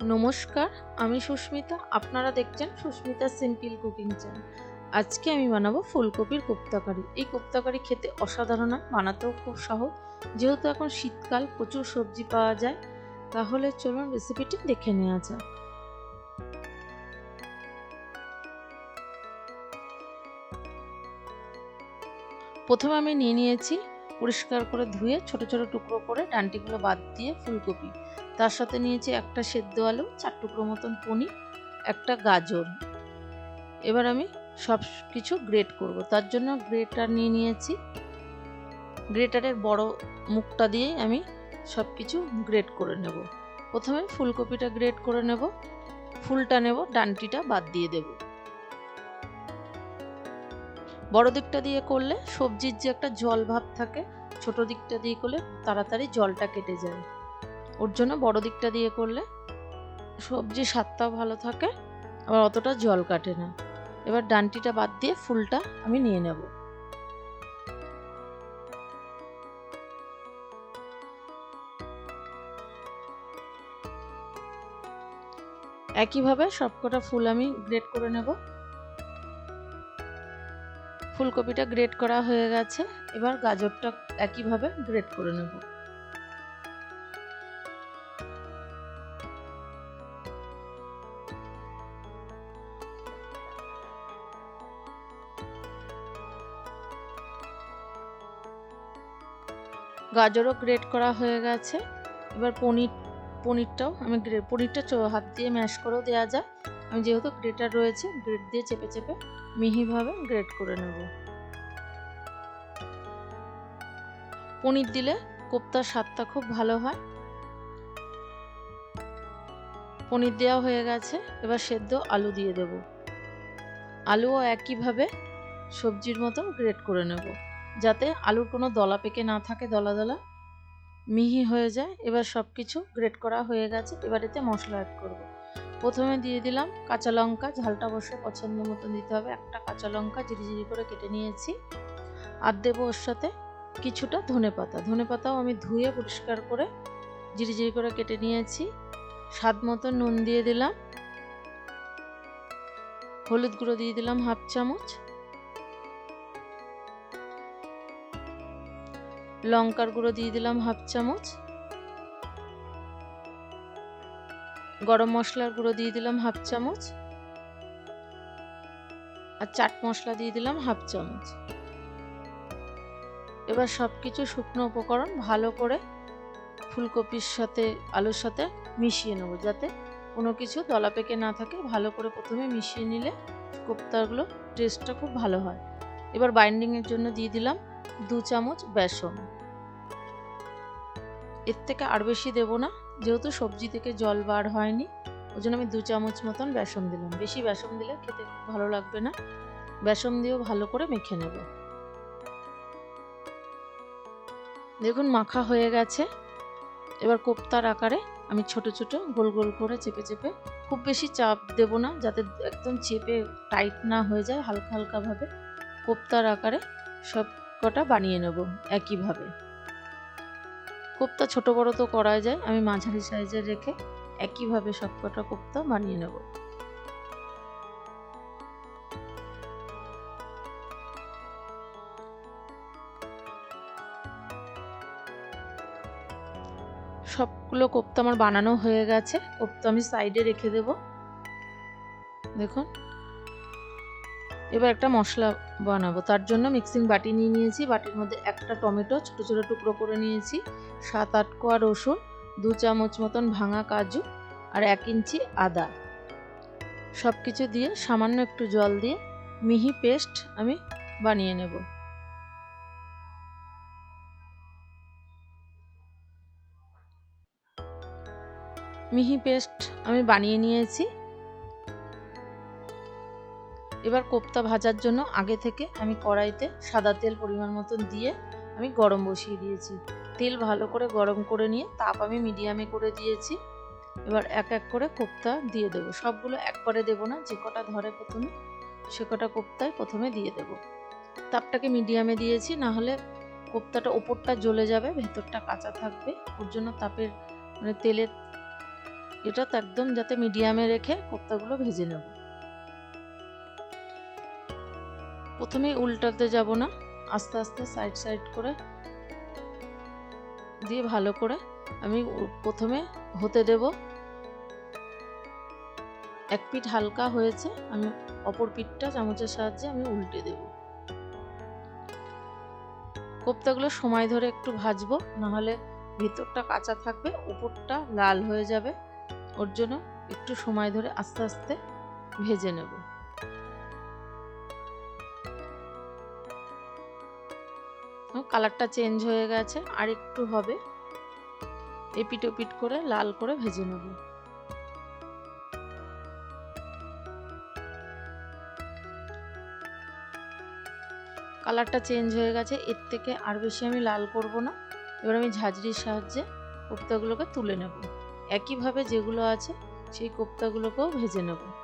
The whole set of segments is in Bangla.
নমস্কার, আমি সুস্মিতা। আপনারা দেখছেন সুস্মিতা সিম্পল কুকিং চ্যানেল। আজকে আমি বানাবো ফুলকপির কোপ্তাকারি। এই কোপ্তাকারি খেতে অসাধারণ হয় বানাতেও খুব সহজ। যেহেতু এখন শীতকাল, প্রচুর সবজি পাওয়া যায়, তাহলে চলুন রেসিপিটি দেখে নেওয়া যাক। প্রথমে আমি নিয়ে নিয়েছি, পরিষ্কার করে ধুয়ে ছোট ছোট টুকরো করে ডান্টিগুলো বাদ দিয়ে ফুলকপি। তার সাথে নিয়েছি একটা সেদ্ধ আলু, চার টুকরো মতন পনির, একটা গাজর। এবার আমি সব কিছু গ্রেট করব। তার জন্য গ্রেটার নিয়ে নিয়েছি। গ্রেটারের বড় মুখটা দিয়েই আমি সব কিছু গ্রেট করে নেব। প্রথমে ফুলকপিটা গ্রেট করে নেব। ফুলটা নেব, ডান্টিটা বাদ দিয়ে দেব। বড় দিকটা দিয়ে করলে সবজির যে একটা জল ভাব থাকে, ছোট দিকটা দিয়ে করলে তাড়াতাড়ি জলটা কেটে যায়। ওর জন্য বড় দিকটা দিয়ে করলে সবজির স্বাদটাও ভালো থাকে, আবার অতটা জল কাটে না। এবার ডান্টিটা বাদ দিয়ে ফুলটা আমি নিয়ে নেব। একইভাবে সবকটা ফুল আমি গ্রেট করে নেব। ফুলকপিটা গ্রেট করা হয়ে গেছে, এবার গাজরটা একইভাবে গ্রেট করে নেব। গাজরও গ্রেট করা হয়ে গেছে। এবার পনির, পনিরটাও আমি গ্রে পনিরটা হাত দিয়ে ম্যাশ করেও দেওয়া যায় আমি যেহেতু গ্রেটার রয়েছে গ্রেট দিয়ে চেপে চেপে মিহিভাবে গ্রেট করে নেব। পনির দিলে কোপ্তার স্বাদটা খুব ভালো হয়। পনির দেওয়া হয়ে গেছে, এবার সেদ্ধ আলু দিয়ে দেব। আলুও একইভাবে সবজির মতো গ্রেট করে নেব। যাতে আলুর কোনো দলা পেকে না থাকে, দলা দলা। মিহি হয়ে যায়। এবার সব কিছু গ্রেট করা হয়ে গেছে। এবার এতে মশলা অ্যাড করব। প্রথমে দিয়ে দিলাম কাঁচা লঙ্কা। ঝালটা বসে পছন্দ মতো দিতে হবে। একটা কাঁচা লঙ্কা ঝিরিঝিরি করে কেটে নিয়েছি। আর দেবো ওর সাথে কিছুটা ধনে পাতা। ধনে পাতাও আমি ধুয়ে পরিষ্কার করে ঝিরিঝিরি করে কেটে নিয়েছি। স্বাদ মতো নুন দিয়ে দিলাম। হলুদ গুঁড়ো দিয়ে দিলাম হাফ চামচ। লঙ্কার গুঁড়ো দিয়ে দিলাম হাফ চামচ। গরম মশলার গুঁড়ো দিয়ে দিলাম হাফ চামচ। আর চাট মশলা দিয়ে দিলাম হাফ চামচ। এবার সব কিছু শুকনো উপকরণ ভালো করে ফুলকপির সাথে, আলুর সাথে মিশিয়ে নেব যাতে কোনো কিছু দলা পেকে না থাকে। ভালো করে প্রথমে মিশিয়ে নিলে কোপ্তাগুলো টেস্টটা খুব ভালো হয়। এবার বাইন্ডিংয়ের জন্য দিয়ে দিলাম দু চামচ বেসন। এর থেকে আর বেশি দেব না, যেহেতু সবজি থেকে জল বার হয়নি ওই জন্য আমি দু চামচ মতন বেসন দিলাম। বেশি বেসন দিলে খেতে ভালো লাগবে না। বেসন দিয়েও ভালো করে মেখে নেব। দেখুন, মাখা হয়ে গেছে। এবার কোপ্তার আকারে আমি ছোট ছোট গোল গোল করে চেপে চেপে, খুব বেশি চাপ দেব না, যাতে একদম চেপে টাইট না হয়ে যায়, হালকা হালকাভাবে কোপ্তার আকারে সব কটা বানিয়ে নেব একইভাবে। কোপ্তা ছোট বড় তো করা যায়, আমি মাঝারি সাইজের রেখে একইভাবে সব কটা কোপ্তা বানিয়ে নেব। সবগুলো কোপ্তা আমার বানানো হয়ে গেছে, কোপ্তা আমি সাইডে রেখে দেব। দেখুন। এবার একটা মশলা বানাবো। তার জন্য মিক্সিং বাটি নিয়ে নিয়েছি। বাটির মধ্যে একটা টমেটো, ছোটো ছোটো টুকরো করে নিয়েছি। সাত, আট কোয়া রসুন, দু চামচ মতন ভাঙা কাজু আর এক ইঞ্চি আদা। সব কিছু দিয়ে সামান্য একটু জল দিয়ে মিহি পেস্ট আমি বানিয়ে নেব। মিহি পেস্ট আমি বানিয়ে নিয়েছি। এবার কোপ্তা ভাজার জন্য আগে থেকে আমি কড়াইতে সাদা তেল পরিমাণ মতন দিয়ে আমি গরম বসিয়ে দিয়েছি। তেল ভালো করে গরম করে নিয়ে তাপ আমি মিডিয়ামে করে দিয়েছি। এবার এক এক করে কোপ্তা দিয়ে দেবো। সবগুলো একবারে দেবো না, যে কটা ধরে প্রথমে, সে কটা কোপ্তায় প্রথমে দিয়ে দেবো। তাপটাকে মিডিয়ামে দিয়েছি, না হলে কোপ্তাটা ওপরটা জ্বলে যাবে, ভেতরটা কাঁচা থাকবে। ওর জন্য তাপের মানে তেলের এটা তো একদম যাতে মিডিয়ামে রেখে কোপ্তাগুলো ভেজে নেব। প্রথমেই উল্টাতে যাব না, আস্তে আস্তে সাইড সাইড করে দিয়ে ভালো করে আমি প্রথমে হতে দেব। এক পিঠ হালকা হয়েছে, আমি অপর পিঠটা চামচের সাহায্যে আমি উল্টে দেব। কোপ্তাগুলো সময় ধরে একটু ভাজবো, নাহলে ভিতরটা কাঁচা থাকবে, উপরটা লাল হয়ে যাবে। ওর জন্য একটু সময় ধরে আস্তে আস্তে ভেজে নেব। কালারটা চেঞ্জ হয়ে গেছে, আর একটু হবে। এপিট ওপিট করে লাল করে ভেজে নেব। কালারটা চেঞ্জ হয়ে গেছে, এর থেকে আর বেশি আমি লাল করব না। এবার আমি ঝাঁঝরির সাহায্যে কোপ্তাগুলোকে তুলে নেব। একইভাবে যেগুলো আছে, সেই কোপ্তাগুলোকেও ভেজে নেব।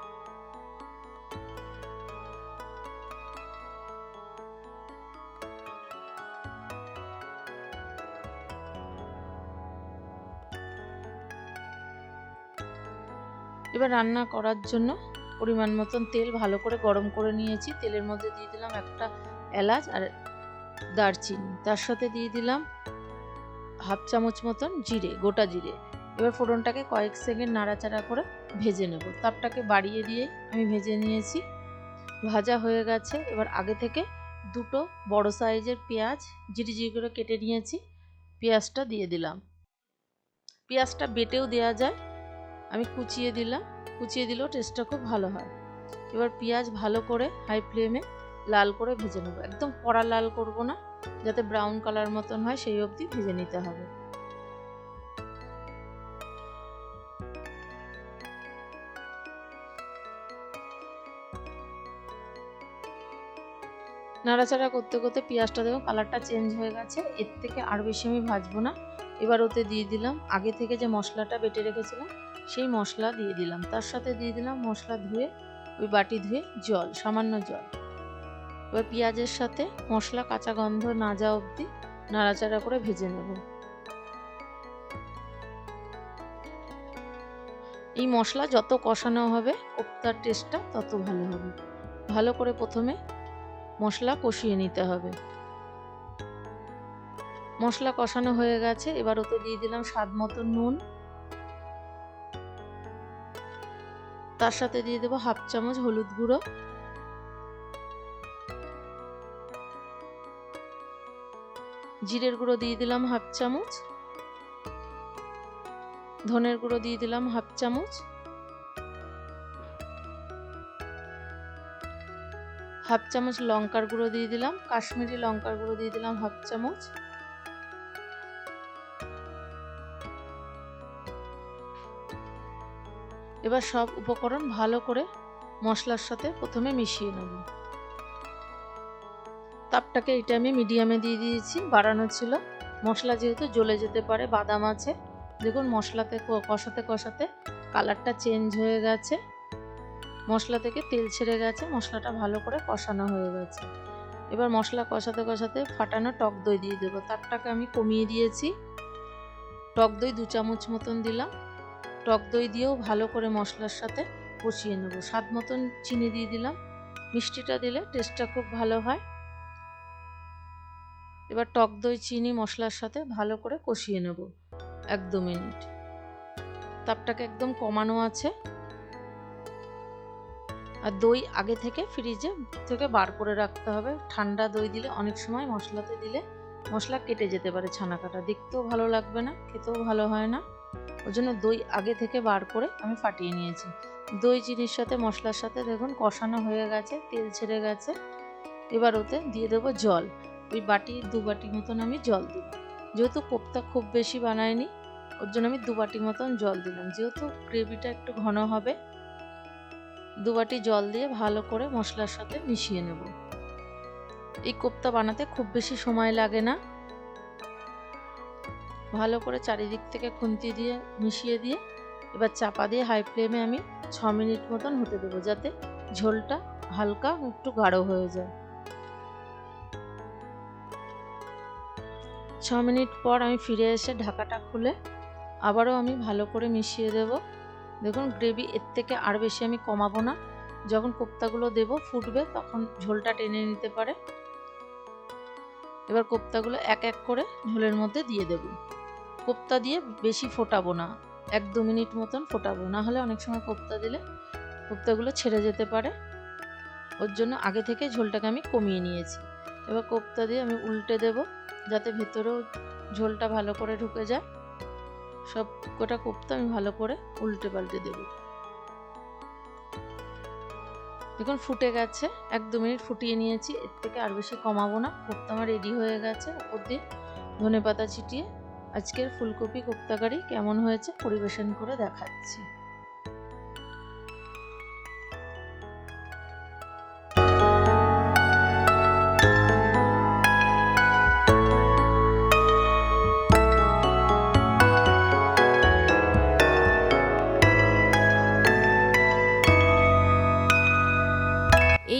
এবার রান্না করার জন্য পরিমাণ মতন তেল ভালো করে গরম করে নিয়েছি। তেলের মধ্যে দিয়ে দিলাম একটা এলাচ আর দারচিনি। তার সাথে দিয়ে দিলাম হাফ চামচ মতন জিরে, গোটা জিরে। এবার ফোড়নটাকে কয়েক সেকেন্ড নাড়াচাড়া করে ভেজে নেব। তাপটাকে বাড়িয়ে দিয়ে আমি ভেজে নিয়েছি। ভাজা হয়ে গেছে। এবার আগে থেকে দুটো বড় সাইজের পেঁয়াজ জিরি জিরি করে কেটে নিয়েছি। পেঁয়াজটা দিয়ে দিলাম। পেঁয়াজটা বেটেও দেওয়া যায়। আমি কুচিয়ে দিলাম। কুচিয়ে দিলেও টেস্টটা খুব ভালো হয়। এবার পেঁয়াজ ভালো করে হাই ফ্লেমে লাল করে ভেজে নেব। একদম কড়া লাল করব না, যাতে ব্রাউন কালার মতন হয় সেই অবধি ভেজে নিতে হবে। নাড়াচাড়া করতে করতে পেঁয়াজটা দেখো কালারটা চেঞ্জ হয়ে গেছে। এর থেকে আর বেশি আমি ভাজবো না। এবার ওতে দিয়ে দিলাম, আগে থেকে যে মশলাটা বেটে রেখেছিলাম সেই মশলা দিয়ে দিলাম। তার সাথে দিয়ে দিলাম মশলা ধুয়ে, ওই বাটি ধুয়ে জল, সামান্য জল। এবার পেঁয়াজের সাথে মশলা কাঁচা গন্ধ না যাওয়া অবধি নাড়াচাড়া করে ভেজে নেব। এই মশলা যত কষানো হবে, কোপ্তার টেস্টটা তত ভালো হবে। ভালো করে প্রথমে মশলা কষিয়ে নিতে হবে। মশলা কষানো হয়ে গেছে, এবার ওতে দিয়ে দিলাম স্বাদ মতো নুন। তার সাথে দিয়ে দেবো হাফ চামচ হলুদ গুঁড়ো। জিরের গুঁড়ো দিয়ে দিলাম হাফ চামচ। ধনের গুঁড়ো দিয়ে দিলাম হাফ চামচ। হাফ চামচ লঙ্কার গুঁড়ো দিয়ে দিলাম, কাশ্মীরি লঙ্কার গুঁড়ো দিয়ে দিলাম হাফ চামচ। এবার সব উপকরণ ভালো করে মশলার সাথে প্রথমে মিশিয়ে নেব। তাপটাকে এটা আমি মিডিয়ামে দিয়ে দিয়েছি, বাড়ানো ছিল। মশলা যেহেতু জ্বলে যেতে পারে, বাদাম আছে। দেখুন মশলাতে কষাতে কষাতে কালারটা চেঞ্জ হয়ে গেছে। মশলা থেকে তেল ছেড়ে গেছে, মশলাটা ভালো করে কষানো হয়ে গেছে। এবার মশলা কষাতে কষাতে ফাটানো টক দই দিয়ে দেবো। তারটাকে আমি কমিয়ে দিয়েছি। টক দই দু চামচ মতন দিলাম। টক দই দিয়েও ভালো করে মশলার সাথে কষিয়ে নেব। স্বাদ মতন চিনি দিয়ে দিলাম। মিষ্টিটা দিলে টেস্টটা খুব ভালো হয়। এবার টক দই, চিনি, মশলার সাথে ভালো করে কষিয়ে নেব। এক দু মিনিট। তাপটাকে একদম কমানো আছে। আর দই আগে থেকে ফ্রিজে থেকে বার করে রাখতে হবে। ঠান্ডা দই দিলে অনেক সময় মশলাতে দিলে মশলা কেটে যেতে পারে ছানা কাটা দেখতেও ভালো লাগবে না, খেতেও ভালো হয় না। ওই জন্য দই আগে থেকে বার করে আমি ফাটিয়ে নিয়েছি। দই, চিনির সাথে, মশলার সাথে দেখুন কষানো হয়ে গেছে, তেল ছেড়ে গেছে। এবার ওতে দিয়ে দেবো জল। ওই বাটি, দু বাটি মতন আমি জল দিলাম যেহেতু কোপ্তা খুব বেশি বানায়নি, ওর জন্য আমি দু বাটি মতন জল দিলাম। যেহেতু গ্রেভিটা একটু ঘন হবে, দু বাটি জল দিয়ে ভালো করে মশলার সাথে মিশিয়ে নেব। এই কোপ্তা বানাতে খুব বেশি সময় লাগে না। ভালো করে চারিদিক থেকে খুন্তি দিয়ে, মিশিয়ে দিয়ে, এবার চাপা দিয়ে হাই ফ্লেমে আমি ছ মিনিট মতন হতে দেবো যাতে ঝোলটা হালকা একটু গাঢ় হয়ে যায়। ছ মিনিট পর আমি ফিরে এসে ঢাকাটা খুলে আবারও আমি ভালো করে মিশিয়ে দেব। দেখুন গ্রেভি এর থেকে আর বেশি আমি কমাবো না। যখন কোপ্তাগুলো দেব ফুটবে তখন ঝোলটা টেনে নিতে পারে। এবার কোপ্তাগুলো এক এক করে ঝোলের মধ্যে দিয়ে দেব। কোপ্তা দিয়ে বেশি ফোটাবো না। এক দু মিনিট মতন ফোটাবো। না হলে অনেক সময় কোপ্তা দিলে কোপ্তাগুলো ছেড়ে যেতে পারে। ওর জন্য আগে থেকে ঝোলটাকে আমি কমিয়ে নিয়েছি। এবার কোপ্তা দিয়ে আমি উল্টে দেব যাতে ভেতরেও ঝোলটা ভালো করে ঢুকে যায়। সব কটা কোপ্তা আমি ভালো করে উল্টে পাল্টে দেব। দেখুন ফুটে গেছে। এক দু মিনিট ফুটিয়ে নিয়েছি। এর থেকে আর বেশি কমাবো না। কোপ্তা আমার রেডি হয়ে গেছে। ওপর দিয়ে ধনে পাতা ছিটিয়ে আজকের ফুলকপি কোপ্তাকারি কেমন হয়েছে পরিবেশন করে দেখাচ্ছি।